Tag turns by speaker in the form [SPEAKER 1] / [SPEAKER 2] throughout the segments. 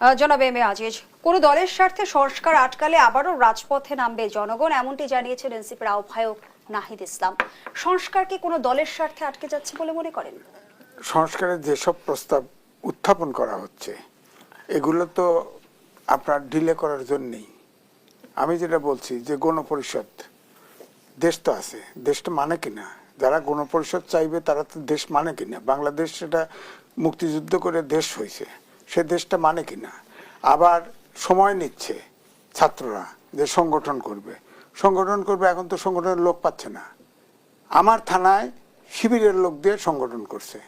[SPEAKER 1] জনাব M A Aziz. কোন দলের স্বার্থে সংস্কার আটকালে আবারও রাজপথে নামবে জনগণ, এমনটি জানিয়েছেন এনসিপির আহ্বায়ক নাহিদ ইসলাম। সংস্কার কি কোনো দলের স্বার্থে আটকে যাচ্ছে বলে মনে করেন?
[SPEAKER 2] সংস্কারের যেসব প্রস্তাব উত্থাপন করা হচ্ছে, এগুলো তো আপনার ডিলে করার জন্যেই। আমি যেটা বলছি যে গণপরিষদ, দেশ তো আছে দেশটা মানে কিনা? যারা গণপরিষদ চাইবে তারা তো দেশ মানে কিনা? বাংলাদেশ সেটা মুক্তিযুদ্ধ করে দেশ হয়েছে। সে দেশটা মানে কিনা আবার সময় নিচ্ছে ছাত্ররা যে সংগঠন করবে। সংগঠন করবে, এখন তো সংগঠনের লোক পাচ্ছে না। আমার থানায় শিবিরের লোক দিয়ে সংগঠন করছে।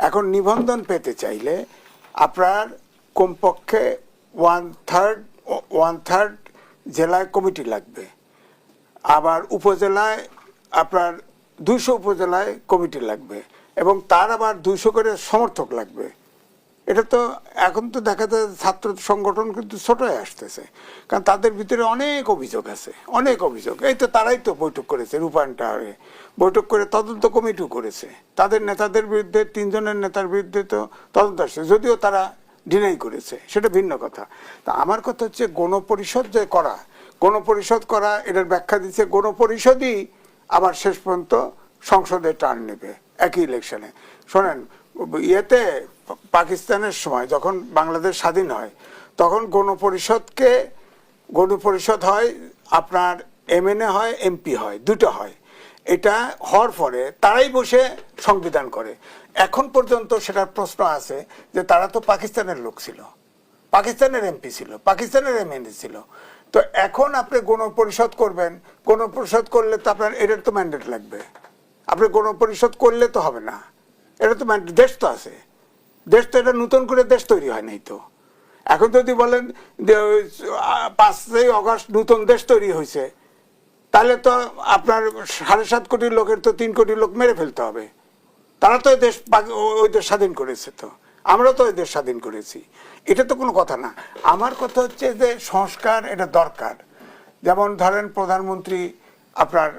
[SPEAKER 2] এখন নিবন্ধন পেতে চাইলে আপনার কমপক্ষে ওয়ান থার্ড ওয়ান থার্ড জেলায় কমিটি লাগবে। আবার উপজেলায় আপনার দুইশো উপজেলায় কমিটি লাগবে এবং তার আবার দুইশো করে সমর্থক লাগবে। এটা তো এখন তো দেখা যায় ছাত্র সংগঠন কিন্তু ছোট হয়ে আসতেছে। কারণ তাদের ভিতরে অনেক অভিযোগ আছে, অনেক অভিযোগ। এই তো তারাই তো বৈঠক করেছে, রূপায়ণ টাওয়ারে। বৈঠক করে তদন্ত কমিটিও করেছে। তাদের নেতাদের বিরুদ্ধে, তিনজনের নেতার বিরুদ্ধে তো তদন্ত আসছে। যদিও তারা ডিনাই করেছে, সেটা ভিন্ন কথা। তা আমার কথা হচ্ছে গণপরিষদ যে করা, গণপরিষদ করা, এটার ব্যাখ্যা দিচ্ছে গণপরিষদই আবার শেষ পর্যন্ত সংসদে টার্ন নেবে, একই ইলেকশনে শোনেন, ইয়েতে পাকিস্তানের সময়, যখন বাংলাদেশ স্বাধীন হয়, তখন গণপরিষদকে, গণপরিষদ হয়, আপনার এমএনএ হয় এমপি হয় দুটো হয়। এটা হওয়ার পরে তারাই বসে সংবিধান করে। এখন পর্যন্ত সেটার প্রশ্ন আছে যে তারা তো পাকিস্তানের লোক ছিল। পাকিস্তানের এমপি ছিল, পাকিস্তানের এমএনএ ছিল। তো এখন আপনি গণপরিষদ করবেন, গণপরিষদ করলে তো আপনার, এটার তো ম্যান্ডেট লাগবে। আপনি গণপরিষদ করলে তো হবে না। এটা তো mandate- দেশ তো আছে। দেশ তো এটা নতুন করে দেশ তৈরি হয় নাই তো। এখন যদি বলেন যে পাঁচই অগস্ট নতুন দেশ তৈরি হয়েছে, তাহলে তো আপনার সাড়ে সাত কোটি লোকের তো তিন কোটি লোক মেরে ফেলতে হবে। তারা তো দেশ ওই দেশ স্বাধীন করেছে তো। আমরা তো ওই দেশ স্বাধীন করেছি। এটা তো কোনো কথা না। আমার কথা হচ্ছে যে সংস্কার এটা দরকার। যেমন ধরেন প্রধানমন্ত্রী আপনার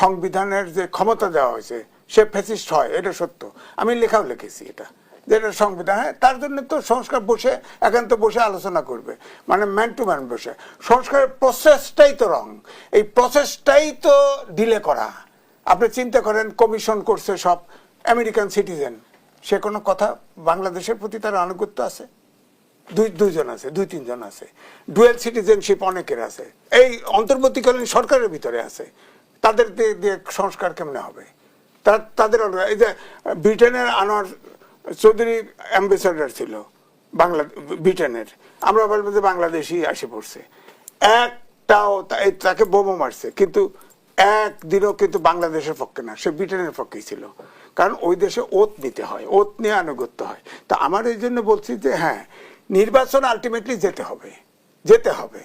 [SPEAKER 2] সংবিধানের যে ক্ষমতা দেওয়া হয়েছে, সে ফেসিস্ট হয়, এটা সত্য। আমি লেখাও লিখেছি এটা। যে এটা সংবিধান হ্যাঁ তার জন্য তো সংস্কার বসে, একান্ত বসে আলোচনা করবে। মানে ম্যান টু ম্যান বসে। সংস্কারের প্রসেসটাই তো রং এই প্রসেসটাই তো ডিলে করা। আপনি চিন্তা করেন কমিশন করছে সব আমেরিকান সিটিজেন সে কোনো কথা বাংলাদেশের প্রতি তার আনুগত্য আছে? দুই, দুইজন আছে, দুই, তিনজন আছে। ডুয়েল সিটিজেনশিপ অনেকের আছে। এই অন্তর্বর্তীকালীন সরকারের ভিতরে আছে। তাদের দিয়ে সংস্কার কেমনে হবে? তাদের এই যে ব্রিটেনের আনোয়ার চৌধুরী অ্যাম্বাসেডার ছিল, বাংলা ব্রিটেনের। আমরা বলব যে বাংলাদেশি আসে পড়ছে। একটাও তাকে বোমা মারছে, কিন্তু একদিনও কিন্তু বাংলাদেশের পক্ষে না, সে ব্রিটেনের পক্ষেই ছিল। কারণ ওই দেশে ওত নিতে হয়, ওত নিয়ে আনুগত্য হয়। তা আমার এই জন্য বলছি যে হ্যাঁ নির্বাচন আলটিমেটলি যেতে হবে যেতে হবে।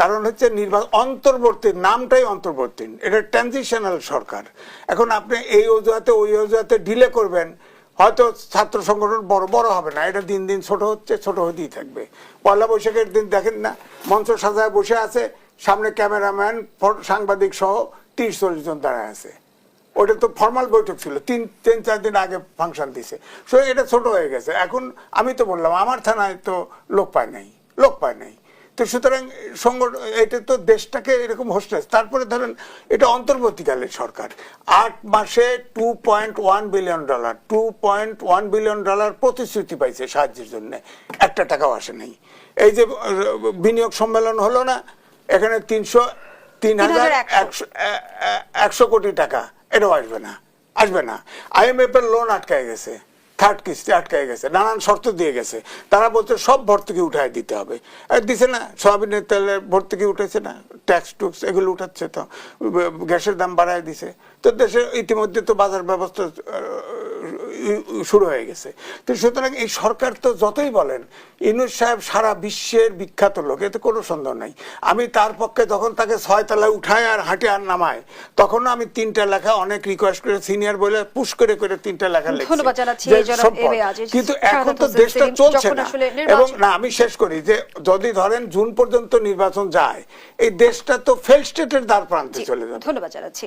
[SPEAKER 2] কারণ হচ্ছে নির্বাচন অন্তর্বর্তী, নামটাই অন্তর্বর্তী। এটা ট্রানজিশনাল সরকার। এখন আপনি এই অজুহাতে, ওই অজুহাতে ডিলে করবেন হয়তো ছাত্র সংগঠন বড় বড় হবে না। এটা দিন দিন ছোট হচ্ছে, ছোট হতেই থাকবে। পয়লা বৈশাখের দিন দেখেন না, মঞ্চ সাজায় বসে আছে, সামনে ক্যামেরাম্যান সাংবাদিক সহ তিরিশ, চল্লিশ জন দাঁড়ায় আছে। ওটা তো ফর্মাল বৈঠক ছিল, তিন তিন, চার দিন আগে ফাংশন দিছে। সো এটা ছোট হয়ে গেছে। এখন আমি তো বললাম, আমার থানায় তো লোক পায় নাই, লোক পায় নাই। তো সুতরাং সংগঠন এটা তো দেশটাকে এরকম হোস্টেজ তারপরে ধরেন এটা অন্তর্বর্তীকালের সরকার। আট মাসে two point one billion dollar two point one billion dollar প্রতিশ্রুতি পাইছে সাহায্যের জন্য। একটা টাকাও আসে নাই। এই যে বিনিয়োগ সম্মেলন হলো না এখানে তিনশো তিন হাজার একশো। কোটি টাকা। এটাও আসবে না। আসবে না। আইএমএফ এর লোন আটকায় গেছে। থার্ড কিস্তি আটকায় গেছে, নানান শর্ত দিয়ে গেছে। তারা বলছে, সব ভর্তুকি উঠায় দিতে হবে। আর দিছে না, সয়াবিনের তেলের ভর্তুকি উঠেছে না, ট্যাক্স টুক্স এগুলো উঠাচ্ছে তো গ্যাসের দাম বাড়ায় দিছে। তো দেশে ইতিমধ্যে তো বাজার ব্যবস্থা শুরু হয়ে গেছে। তো সুতরাং এই সরকার তো যতই বলেন ইনুস সাহেব সারা বিশ্বের বিখ্যাত লোক এতে কোনো সন্দেহ নাই। আমি তার পক্ষে যখন তাকে ছয় তলায় উঠায় আর হাঁটে আর নামায় তখন আমি তিনটা লেখা অনেক রিকোয়েস্ট করে সিনিয়র বলে পুশ করে করে তিনটা লেখা। কিন্তু এখন তো দেশটা চলছে না। এবং না আমি শেষ করি যে যদি ধরেন জুন পর্যন্ত নির্বাচন যায় এই দেশটা তো ফেল স্টেটের দ্বার প্রান্তে চলে যাবে।
[SPEAKER 1] ধন্যবাদ জানাচ্ছি।